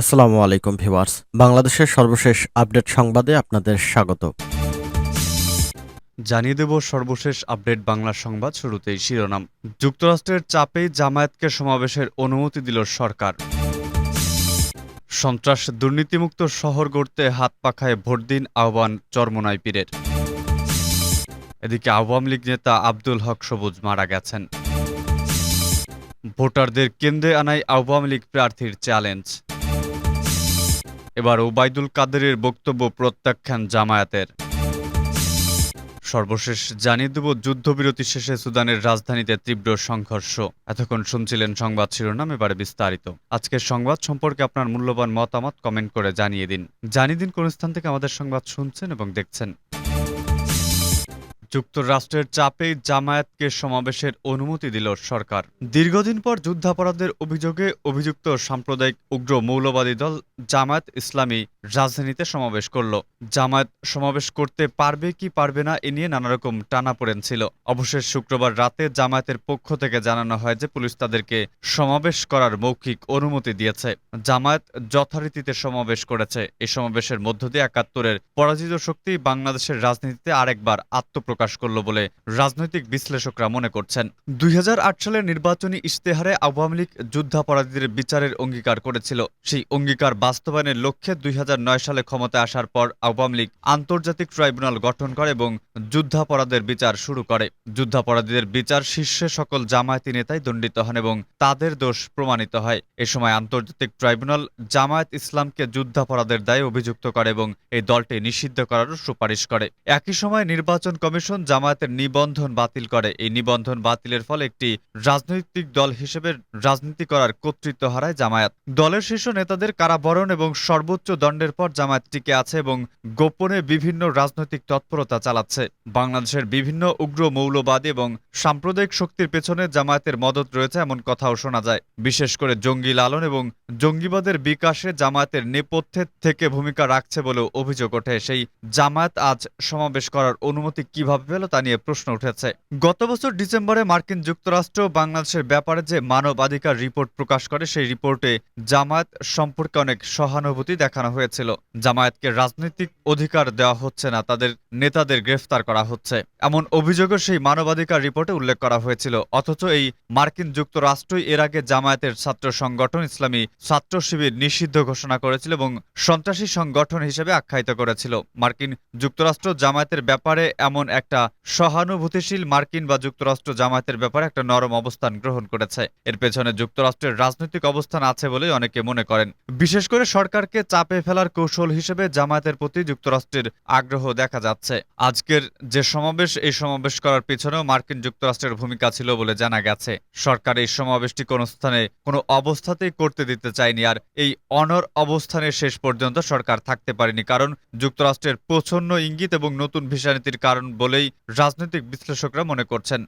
আসসালামু আলাইকুম ভিউয়ার্স। বাংলাদেশের সর্বশেষ আপডেট সংবাদে আপনাদের স্বাগত। জানিয়ে দেব সর্বশেষ আপডেট বাংলা সংবাদ শুরুতেই শিরোনাম। যুক্তরাষ্ট্রের চাপেই জামায়াতকে সমাবেশের অনুমতি দিল সরকার। সন্ত্রাস দুর্নীতিমুক্ত শহর গড়তে হাত পাখায় ভোট দিন আহ্বান চরমনাই পীরের। এদিকে আওয়ামী লীগ নেতা আব্দুল হক সবুজ মারা গেছেন। ভোটারদের কেন্দ্রে আনায় আওয়ামী লীগ প্রার্থীর চ্যালেঞ্জ। এবার ওবায়দুল কাদেরের বক্তব্য প্রত্যাখ্যান জামায়াতের। সর্বশেষ জানিয়ে দেব, যুদ্ধবিরতি শেষে সুদানের রাজধানীতে তীব্র সংঘর্ষ। এতক্ষণ শুনছিলেন সংবাদ শিরোনাম, এবারে বিস্তারিত। আজকের সংবাদ সম্পর্কে আপনার মূল্যবান মতামত কমেন্ট করে জানিয়ে দিন। জানিয়ে দিন কোন স্থান থেকে আমাদের সংবাদ শুনছেন এবং দেখছেন। যুক্তরাষ্ট্রের চাপে জামায়াতকে সমাবেশের অনুমতি দিল সরকার। দীর্ঘদিন পর যুদ্ধাপরাধের অভিযোগে অভিযুক্ত সাম্প্রদায়িক উগ্র মৌলবাদী দল জামায়াত ইসলামী রাজধানীতে সমাবেশ করল। জামায়াত সমাবেশ করতে পারবে কি পারবে না, এ নিয়ে নানা রকম টানাপোড়েন ছিল। অবশেষ শুক্রবার রাতে জামায়াতের পক্ষ থেকে জানানো হয় যে পুলিশ তাদেরকে সমাবেশ করার মৌখিক অনুমতি দিয়েছে। জামায়াত যথারীতিতে সমাবেশ করেছে। এই সমাবেশের মধ্য দিয়ে একাত্তরের পরাজিত শক্তি বাংলাদেশের রাজনীতিতে আরেকবার আত্মপ্রকাশ করল বলে রাজনৈতিক বিশ্লেষকরা মনে করছেন। দুই হাজার আট সালের নির্বাচনী ইশতেহারে আওয়ামী লীগ যুদ্ধাপরাধীদের বিচারের অঙ্গীকার করেছিল। সেই অঙ্গীকার বাস্তবায়নের লক্ষ্যে দুই হাজার নয় সালে ক্ষমতায় আসার পর আওয়ামী লীগ আন্তর্জাতিক ট্রাইব্যুনাল গঠন করে এবং যুদ্ধাপরাধের বিচার শুরু করে। যুদ্ধাপরাধীদের বিচার শীর্ষে সকল জামায়াতি নেতাই দণ্ডিত হন এবং তাদের দোষ প্রমাণিত হয়। এ সময় আন্তর্জাতিক ট্রাইব্যুনাল জামায়াত ইসলামকে যুদ্ধাপরাধের দায়ে অভিযুক্ত করে এবং এই দলটি নিষিদ্ধ করারও সুপারিশ করে। একই সময় নির্বাচন কমিশন জামায়াতের নিবন্ধন বাতিল করে। এই নিবন্ধন বাতিলের ফলে একটি রাজনৈতিক দল হিসেবে রাজনীতি করার কর্তৃত্ব হারায় জামায়াত। দলের শীর্ষ নেতাদের কারাবরণ এবং সর্বোচ্চ দণ্ডের পর জামায়াত টিকে আছে এবং গোপনে বিভিন্ন রাজনৈতিক তৎপরতা চালাচ্ছে। বাংলাদেশের বিভিন্ন উগ্র মৌলবাদী এবং সাম্প্রদায়িক শক্তির পেছনে জামায়াতের মদত রয়েছে এমন কথাও শোনা যায়। বিশেষ করে জঙ্গি লালন এবং জঙ্গিবাদের বিকাশে জামায়াতের নেপথ্যে থেকে ভূমিকা রাখছে বলেও অভিযোগ ওঠে। সেই জামায়াত আজ সমাবেশ করার অনুমতি কীভাবে পেল তা নিয়ে প্রশ্ন উঠেছে। গত বছর ডিসেম্বরে মার্কিন যুক্তরাষ্ট্র বাংলাদেশের ব্যাপারে যে মানবাধিকার রিপোর্ট প্রকাশ করে, সেই রিপোর্টে জামায়াত সম্পর্কে অনেক সহানুভূতি দেখানো হয়েছিল। জামায়াতকে রাজনৈতিক অধিকার দেওয়া হচ্ছে না, তাদের নেতাদের গ্রেফতার করা হচ্ছে। এমন অভিযোগও সেই মানবাধিকার রিপোর্টে উল্লেখ করা হয়েছিল। অথচ এই মার্কিন যুক্তরাষ্ট্রই এর আগে জামায়াতের ছাত্র সংগঠন ইসলামী ছাত্র শিবির নিষিদ্ধ ঘোষণা করেছিল এবং সন্ত্রাসী সংগঠন হিসেবে আখ্যায়িত করেছিল। মার্কিন যুক্তরাষ্ট্র জামায়াতের ব্যাপারে এমন একটা সহানুভূতিশীল মার্কিন বা যুক্তরাষ্ট্র জামায়াতের ব্যাপারে একটা নরম অবস্থান গ্রহণ করেছে। এর পেছনে যুক্তরাষ্ট্রের রাজনৈতিক অবস্থান আছে বলেই অনেকে মনে করেন। বিশেষ করে সরকারকে চাপে ফেলার কৌশল হিসেবে জামায়াতের প্রতি যুক্তরাষ্ট্রের আগ্রহ দেখা যাচ্ছে। আজকের যে সমাবেশ, এই সমাবেশ করার পিছনেও মার্কিন যুক্তরাষ্ট্রের ভূমিকা ছিল বলে জানা গেছে। সরকার এই সমাবেশটি কোনো স্থানে কোনো অবস্থাতেই করতে দিতে চায়নি আর এই অনর অবস্থানে শেষ পর্যন্ত সরকার থাকতে পারেনি কারণ যুক্তরাষ্ট্রের প্রচ্ছন্ন ইঙ্গিত এবং নতুন ভিসা নীতির কারণ বলেই রাজনৈতিক বিশ্লেষকরা মনে করছেন।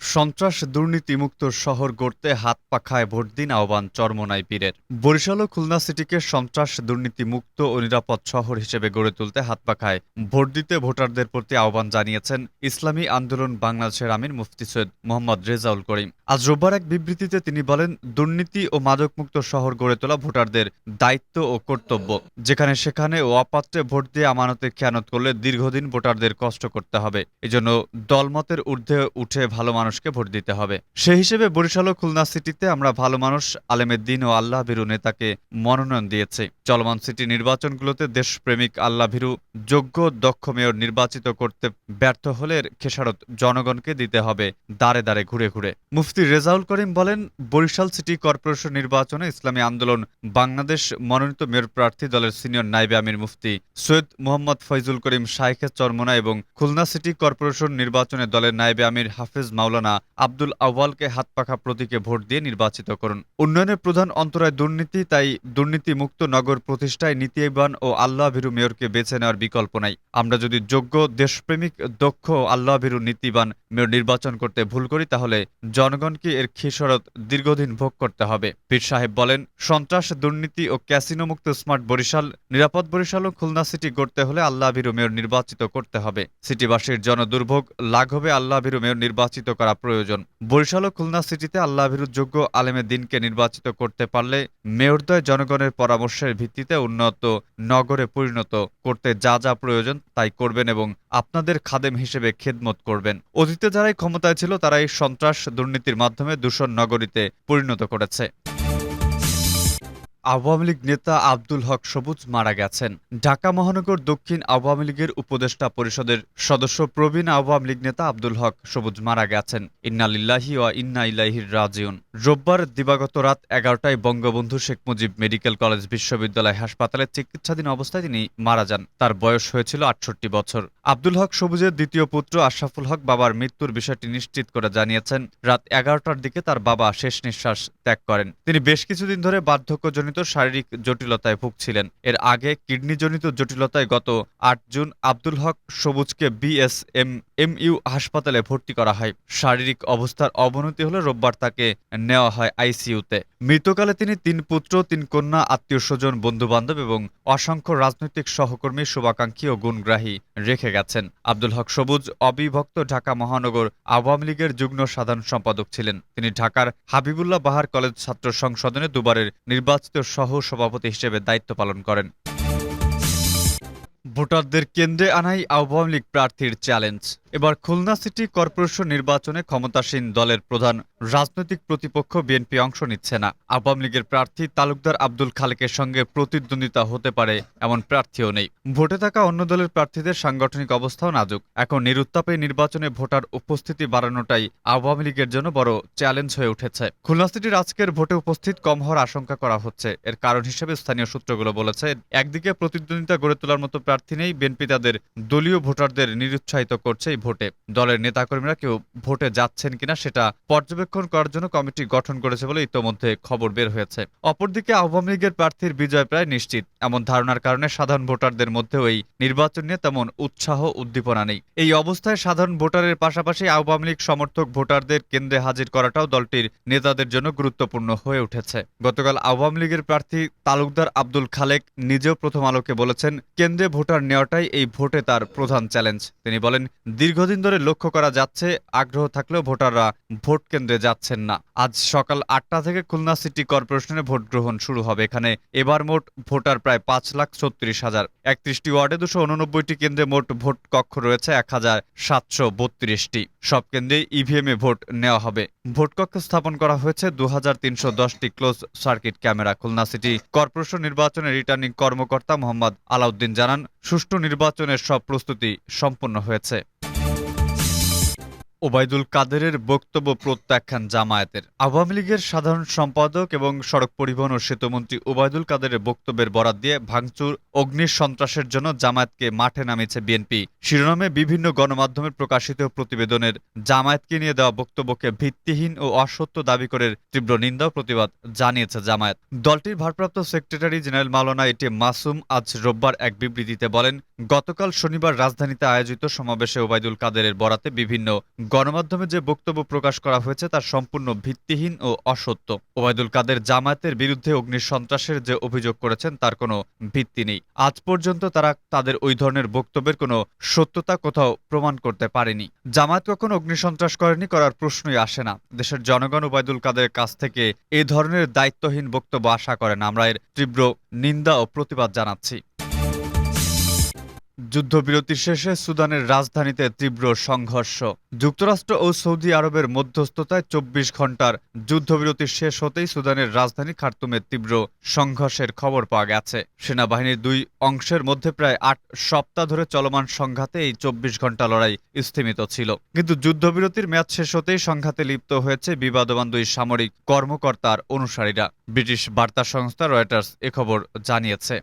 সন্ত্রাস দুর্নীতিমুক্ত শহর গড়তে হাত পাখায় ভোট দিন আহ্বান চরমনাই পীরের। বরিশাল ও খুলনা সিটিকে সন্ত্রাস দুর্নীতিমুক্ত ও নিরাপদ শহর হিসেবে গড়ে তুলতে হাত পাখায় ভোট দিতে ভোটারদের প্রতি আহ্বান জানিয়েছেন ইসলামী আন্দোলন বাংলাদেশের আমির মুফতি সৈয়দ মোহাম্মদ রেজাউল করিম। আজ রোববার এক বিবৃতিতে তিনি বলেন, দুর্নীতি ও মাদকমুক্ত শহর গড়ে তোলা ভোটারদের দায়িত্ব ও কর্তব্য, যেখানে সেখানে ও অপাত্রে ভোট দিয়ে আমানতে খেয়ানত করলে দীর্ঘদিন ভোটারদের কষ্ট করতে হবে। এজন্য দলমতের ঊর্ধ্বে উঠে ভালো মানুষকে ভোট দিতে হবে। সেই হিসেবে বরিশাল ও খুলনা সিটিতে আমরা ভালো মানুষ, আলেমের দিন ও আল্লাহ ভীরু নেতাকে মনোনয়ন দিয়েছি। চলমান সিটি নির্বাচনগুলোতে দেশপ্রেমিক আল্লাহ ভীরু, যোগ্য, দক্ষ মেয়র নির্বাচিত করতে ব্যর্থ হলে খেসারত জনগণকে দিতে হবে দাঁড়ে দাঁড়ে ঘুরে ঘুরে। মুফতি রেজাউল করিম বলেন, বরিশাল সিটি কর্পোরেশন নির্বাচনে ইসলামী আন্দোলন, বাংলাদেশ মনোনীত মেয়র প্রার্থী দলের সিনিয়র নাইবে আমির মুফতি সৈয়দ মোহাম্মদ ফৈজুল করিম শাইখের চরমোনা এবং খুলনা সিটি কর্পোরেশন নির্বাচনে দলের নাইবে আমির হাফেজ মাওলানা আব্দুল আউয়ালকে হাতপাখা প্রতীকে ভোট দিয়ে নির্বাচিত করুন। উন্নয়নের প্রধান অন্তরায় দুর্নীতি, তাই দুর্নীতিমুক্ত নগর প্রতিষ্ঠায় নীতিবান ও আল্লাহভীরু মেয়রকে বেছে নেওয়ার বিকল্প নাই। আমরা যদি যোগ্য, দেশপ্রেমিক, দক্ষ ও আল্লাহভীরু নীতিবান মেয়র নির্বাচন করতে ভুল করি, তাহলে জনগণকে এর খেসরত দীর্ঘদিন ভোগ করতে হবে। পীর সাহেব বলেন, সন্ত্রাস, দুর্নীতি ও ক্যাসিনো মুক্ত স্মার্ট বরিশাল, নিরাপদ বরিশাল ও খুলনা সিটি গড়তে হলে আল্লাহ আল্লাহভীরু মেয়র নির্বাচিত করতে হবে। সিটিবাসীর জনদুর্ভোগ, লাঘবে আল্লাহভীরু মেয়র নির্বাচিত করা করা প্রয়োজন। বরিশাল ও খুলনা সিটিতে আল্লাহভিরুদ যোগ্য আলেমে দিনকে নির্বাচিত করতে পারলে মেয়রদয় জনগণের পরামর্শের ভিত্তিতে উন্নত নগরে পরিণত করতে যা যা প্রয়োজন তাই করবেন এবং আপনাদের খাদেম হিসেবে খেদমত করবেন। অতীতে যারাই ক্ষমতায় ছিল, তারাই সন্ত্রাস দুর্নীতির মাধ্যমে দূষণ নগরীতে পরিণত করেছে। আওয়ামী লীগ নেতা আব্দুল হক সবুজ মারা গেছেন। ঢাকা মহানগর দক্ষিণ আওয়ামী লীগের উপদেষ্টা পরিষদের সদস্য প্রবীণ আওয়ামী লীগ নেতা আব্দুল হক সবুজ মারা গেছেন। ইন্নালিল্লাহি ওয়া ইন্না ইলাইহির রাজিউন। রোববার দিবাগত রাত এগারোটায় বঙ্গবন্ধু শেখ মুজিব মেডিকেল কলেজ বিশ্ববিদ্যালয় হাসপাতালে চিকিৎসাধীন অবস্থায় তিনি মারা যান। তার বয়স হয়েছিল আটষট্টি বছর। আব্দুল হক সবুজের দ্বিতীয় পুত্র আশরাফুল হক বাবার মৃত্যুর বিষয়টি নিশ্চিত করে জানিয়েছেন। রাত এগারোটার দিকে তার বাবা শেষ নিঃশ্বাস ত্যাগ করেন। তিনি বেশ কিছুদিন ধরে বার্ধক্যজনিত শারীরিক জটিলতায় ভুগছিলেন। এর আগে কিডনিজনিত জটিলতায় গত আট জুন আব্দুল হক সবুজকে বিএসএম এমইউ হাসপাতালে ভর্তি করা হয়। শারীরিক অবস্থার অবনতি হলে রোববার তাকে নেওয়া হয় আইসিইউতে। মৃতকালে তিনি তিন পুত্র, তিন কন্যা, আত্মীয় স্বজন, বন্ধুবান্ধব এবং অসংখ্য রাজনৈতিক সহকর্মী, শুভাকাঙ্ক্ষী ও গুণগ্রাহী রেখে গেছেন। আব্দুল হক সবুজ, অবিভক্ত ঢাকা মহানগর আওয়ামী লীগের যুগ্ম সাধারণ সম্পাদক ছিলেন। তিনি ঢাকার হাবিবুল্লাহ বাহার কলেজ ছাত্র সংসদনে দুবারের নির্বাচিত সহ সভাপতি হিসেবে দায়িত্ব পালন করেন। ভোটারদের কেন্দ্রে আনাই আওয়ামী লীগ প্রার্থীর চ্যালেঞ্জ। এবার খুলনা সিটি কর্পোরেশন নির্বাচনে ক্ষমতাসীন দলের প্রধান রাজনৈতিক প্রতিপক্ষ বিএনপি অংশ নিচ্ছে না। আওয়ামী লীগের প্রার্থী তালুকদার আব্দুল খালেকের সঙ্গে প্রতিদ্বন্দ্বিতা হতে পারে এমন প্রার্থীও নেই। ভোটে থাকা অন্য দলের প্রার্থীদের সাংগঠনিক অবস্থাও নাজুক। এখন নিরুত্তাপে নির্বাচনে ভোটার উপস্থিতি বাড়ানোটাই আওয়ামী লীগের জন্য বড় চ্যালেঞ্জ হয়ে উঠেছে। খুলনা সিটির আজকের ভোটে উপস্থিত কম হওয়ার আশঙ্কা করা হচ্ছে। এর কারণ হিসেবে স্থানীয় সূত্রগুলো বলেছে, একদিকে প্রতিদ্বন্দ্বিতা গড়ে তোলার মতো প্রার্থী নেই, বিএনপি তাদের দলীয় ভোটারদের নিরুৎসাহিত করছে এই ভোটে। দলের নেতাকর্মীরা কেউ ভোটে যাচ্ছেন কিনা সেটা পর্যবেক্ষণ করার জন্য কমিটি গঠন করেছে বলে ইতোমধ্যে খবর বের হয়েছে। অপরদিকে আওয়ামী লীগের প্রার্থীর বিজয় প্রায় নিশ্চিত। এমন ধারণার কারণে সাধারণ ভোটারদের মধ্যেও এই নির্বাচন নিয়ে তেমন উৎসাহ, উদ্দীপনা নেই। এই অবস্থায় সাধারণ ভোটারের পাশাপাশি আওয়ামী লীগ সমর্থক ভোটারদের কেন্দ্রে হাজির করাটাও দলটির নেতাদের জন্য গুরুত্বপূর্ণ হয়ে উঠেছে। গতকাল আওয়ামী লীগের প্রার্থী তালুকদার আব্দুল খালেক নিজেও প্রথম আলোকে বলেছেন, কেন্দ্রে ভোটার নেওয়াটাই এই ভোটে তার প্রধান চ্যালেঞ্জ। তিনি বলেন, দীর্ঘদিন ধরে লক্ষ্য করা যাচ্ছে, আগ্রহ থাকলেও ভোটাররা ভোট কেন্দ্রে যাচ্ছেন না। আজ সকাল আটটা থেকে খুলনা সিটি কর্পোরেশনে ভোট গ্রহণ শুরু হবে। এখানে এবার মোট ভোটার প্রায় পাঁচ লাখ ছত্রিশ হাজার। একত্রিশটি ওয়ার্ডে দুশো উননব্বইটি কেন্দ্রে মোট ভোট কক্ষ রয়েছে এক হাজার সাতশো বত্রিশটি। সব কেন্দ্রে ইভিএম এ ভোট নেওয়া হবে। ভোট কক্ষ স্থাপন করা হয়েছে দু হাজার তিনশো দশটি close circuit camera. Khulna city corporation নির্বাচনের রিটার্নিং কর্মকর্তা মোহাম্মদ আলাউদ্দিন জানান, সুষ্ঠু নির্বাচনের সব প্রস্তুতি সম্পন্ন হয়েছে। ওবায়দুল কাদেরের বক্তব্য প্রত্যাখ্যান জামায়াতের। আওয়ামী লীগের সাধারণ সম্পাদক এবং সড়ক পরিবহন ও সেতুমন্ত্রী ওবায়দুল কাদেরের বক্তব্যের বরাত দিয়ে ভাঙচুর অগ্নি সন্ত্রাসের জন্য জামায়াতকে মাঠে নামিয়েছে বিএনপি। শিরোনামে বিভিন্ন গণমাধ্যমের প্রকাশিত প্রতিবেদনের জামায়াতকে নিয়ে দেওয়া বক্তব্যকে ভিত্তিহীন ও অসত্য দাবি করে তীব্র নিন্দা প্রতিবাদ জানিয়েছে জামায়াত। দলটির ভারপ্রাপ্ত সেক্রেটারি জেনারেল মাওলানা এটি মাসুম আজ রোববার এক বিবৃতিতে বলেন, গতকাল শনিবার রাজধানীতে আয়োজিত সমাবেশে ওবায়দুল কাদেরের বরাতে বিভিন্ন গণমাধ্যমে যে বক্তব্য প্রকাশ করা হয়েছে তা সম্পূর্ণ ভিত্তিহীন ও অসত্য। ওবায়দুল কাদের জামায়াতের বিরুদ্ধে অগ্নি সন্ত্রাসের যে অভিযোগ করেছেন তার কোনো ভিত্তি নেই। আজ পর্যন্ত তারা তাদের ওই ধরনের বক্তব্যের কোনো সত্যতা কোথাও প্রমাণ করতে পারেনি। জামায়াত কখনো অগ্নিসন্ত্রাস করেনি করার প্রশ্নই আসে না। দেশের জনগণ ওবায়দুল কাদের কাছ থেকে এ ধরনের দায়িত্বহীন বক্তব্য আশা করেন আমরা এর তীব্র নিন্দা ও প্রতিবাদ জানাচ্ছি। যুদ্ধবিরতি শেষে সুদানের রাজধানীতে তীব্র সংঘর্ষ। যুক্তরাষ্ট্র ও সৌদি আরবের মধ্যস্থতায় চব্বিশ ঘণ্টার যুদ্ধবিরতি শেষ হতেই সুদানের রাজধানী খার্তুমে তীব্র সংঘর্ষের খবর পাওয়া গেছে। সেনাবাহিনীর দুই অংশের মধ্যে প্রায় আট সপ্তাহ ধরে চলমান সংঘাতে এই চব্বিশ ঘণ্টা লড়াই স্থিমিত ছিল। কিন্তু যুদ্ধবিরতির মেয়াদ শেষ হতেই সংঘাতে লিপ্ত হয়েছে বিবাদমান দুই সামরিক কর্মকর্তার অনুসারীরা। ব্রিটিশ বার্তা সংস্থা রয়টার্স এ খবর জানিয়েছে।